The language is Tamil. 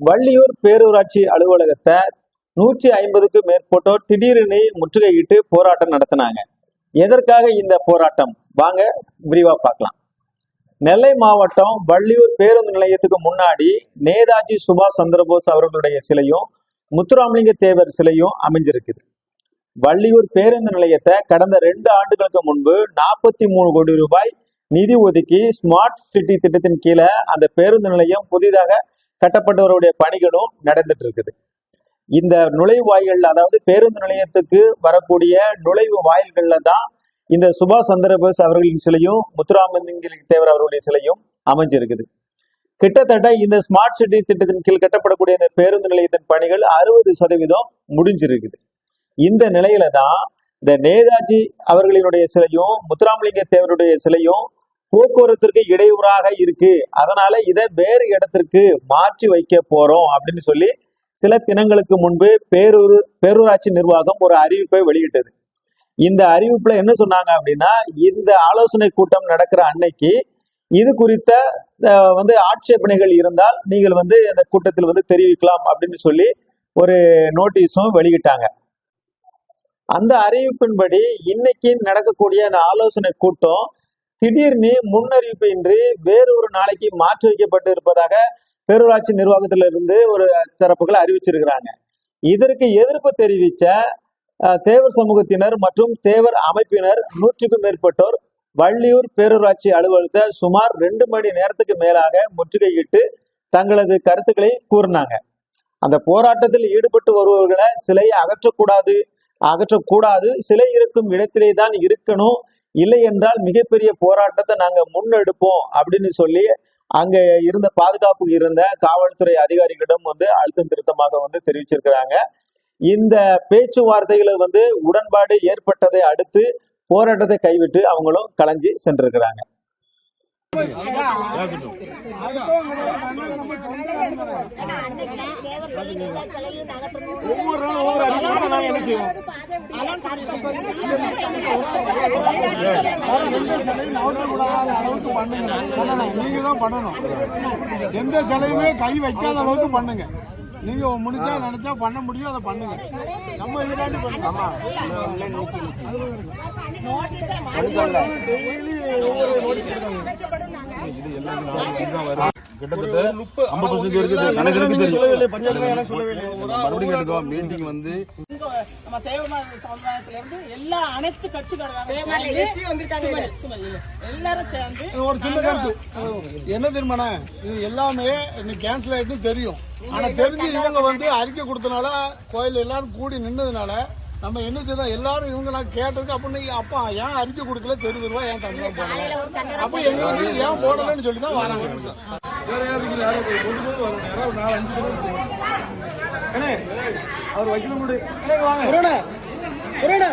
வள்ளியூர் பேரூராட்சி அலுவலகத்தை நூற்றி ஐம்பதுக்கும் மேற்பட்டோர் திடீரென முற்றுகையிட்டு போராட்டம் நடத்தினாங்க. எதற்காக இந்த போராட்டம்? வாங்க விரிவா பார்க்கலாம். நெல்லை மாவட்டம் வள்ளியூர் பேருந்து நிலையத்துக்கு முன்னாடி நேதாஜி சுபாஷ் சந்திரபோஸ் அவர்களுடைய சிலையும் முத்துராமலிங்க தேவர் சிலையும் அமைஞ்சிருக்குது. வள்ளியூர் பேருந்து நிலையத்தை கடந்த ரெண்டு ஆண்டுகளுக்கு முன்பு நாற்பத்தி மூணு கோடி ரூபாய் நிதி ஒதுக்கி ஸ்மார்ட் சிட்டி திட்டத்தின் கீழே அந்த பேருந்து நிலையம் புதிதாக கட்டப்பட்டவருடைய பணிகளும் நடந்துட்டு இருக்குது இந்த நுழைவாயில்கள் அதாவது பேருந்து நிலையத்துக்கு வரக்கூடிய நுழைவு வாயில்கள்ல தான் இந்த சுபாஷ் சந்திரபோஸ் அவர்களின் சிலையும் முத்துராமலிங்க தேவர் அவர்களுடைய சிலையும் அமைஞ்சிருக்குது. கிட்டத்தட்ட இந்த ஸ்மார்ட் சிட்டி திட்டத்தின் கீழ் கட்டப்படக்கூடிய இந்த பேருந்து நிலையத்தின் பணிகள் அறுபது சதவீதம் முடிஞ்சிருக்குது. இந்த நிலையில தான் இந்த நேதாஜி அவர்களினுடைய சிலையும் முத்துராமலிங்க தேவருடைய சிலையும் போக்குவரத்திற்கு இடையூறாக இருக்கு. அதனால இதை வேறு இடத்திற்கு மாற்றி வைக்க போறோம் அப்படின்னு சொல்லி சில தினங்களுக்கு முன்பு பேரூர் பேரூராட்சி நிர்வாகம் ஒரு அறிவிப்பை வெளியிட்டது. இந்த அறிவிப்புல என்ன சொன்னாங்க அப்படின்னா இந்த ஆலோசனை கூட்டம் நடக்கிற அன்னைக்கு இது குறித்த வந்து ஆட்சேபனைகள் இருந்தால் நீங்கள் வந்து அந்த கூட்டத்தில் வந்து தெரிவிக்கலாம் அப்படின்னு சொல்லி ஒரு நோட்டீஸும் வெளியிட்டாங்க. அந்த அறிவிப்பின்படி இன்னைக்கு நடக்கக்கூடிய அந்த ஆலோசனை கூட்டம் திடீர்னு முன்னறிவிப்பு இன்றி வேறொரு நாளைக்கு மாற்றி வைக்கப்பட்டு இருப்பதாக பேரூராட்சி நிர்வாகத்திலிருந்து ஒரு தரப்புகள் அறிவிச்சிருக்கிறாங்க. இதற்கு எதிர்ப்பு தெரிவித்த அஹ், தேவர் சமூகத்தினர் மற்றும் தேவர் அமைப்பினர் நூற்றுக்கும் மேற்பட்டோர் வள்ளியூர் பேரூராட்சி அலுவலகத்தை சுமார் ரெண்டு மணி நேரத்துக்கு மேலாக முற்றுகையிட்டு தங்களது கருத்துக்களை கூறினாங்க. அந்த போராட்டத்தில் ஈடுபட்டு வருபவர்களை சிலையை அகற்றக்கூடாது அகற்றக்கூடாது சிலை இருக்கும் இடத்திலே தான் இருக்கணும் இல்லை என்றால் மிகப்பெரிய போராட்டத்தை நாங்க முன்னெடுப்போம் அப்படின்னு சொல்லி அங்க இருந்த பாதுகாப்பு இருந்த காவல்துறை அதிகாரிகளிடம் வந்து அழுத்தம் திருத்தமாக வந்து தெரிவிச்சிருக்கிறாங்க. இந்த பேச்சுவார்த்தைகளை வந்து உடன்பாடு ஏற்பட்டதை அடுத்து போராட்டத்தை கைவிட்டு அவங்களும் கலைஞ்சு சென்றிருக்கிறாங்க. ஒவ்வொரு நாளும் ஒவ்வொரு அடிப்படை நாங்க என்ன செய்வோம் அளவுக்கு பண்ணுங்க பண்ணணும் நீங்க தான் பண்ணணும். எந்த சிலையுமே கை வைக்காத அளவுக்கு பண்ணுங்க. நீங்க முடிஞ்சா நினைச்சா பண்ண முடியும் அதை பண்ணுங்க. நம்ம இதுக்காண்டி பண்ணுங்க கிட்டத்தட்ட ஐம்பது பர்சன்ட் இருக்குது. எனக்கு இருக்கு சொல்லவில்லை, தெரியும் பஞ்சாயத்துல எனக்கு சொல்லவில்லை. மறுபடியும் கேட்டுக்கோ மீட்டிங் வந்து இங்க நம்ம தேவமான சமுதாயத்துல இருந்து எல்லா அனைத்து கட்சிக்காரங்க எல்லாரும் சேர்ந்து இது ஒரு சின்ன கருத்து. என்ன தெரியுமாண்ணே? இது எல்லாமே இன்னைக்கு கேன்சல் ஆயிட்டுன்னு தெரியும். ஆனா தெரிஞ்சு இவங்க வந்து அறிக்கை கொடுத்தனால கோயில் எல்லாரும் கூடி நின்னதுனால நம்ம என்ன செய்தோம் எல்லாரும் இவங்க நான் கேட்டதுக்கு அப்ப நீங்க அப்பா ஏன் அறிக்கை கொடுக்கல? தெரிஞ்சு ரூபா ஏன் போடல? அப்ப எங்க வந்து ஏன் போடலன்னு சொல்லி தான் வராங்க. வேற இல்லை யாரும் கொண்டு போது வரணும் யாராவது நாலு அஞ்சு. அண்ணே, அவர் வைக்கல முடி வாங்க உள்ளே வாங்க. உள்ளே.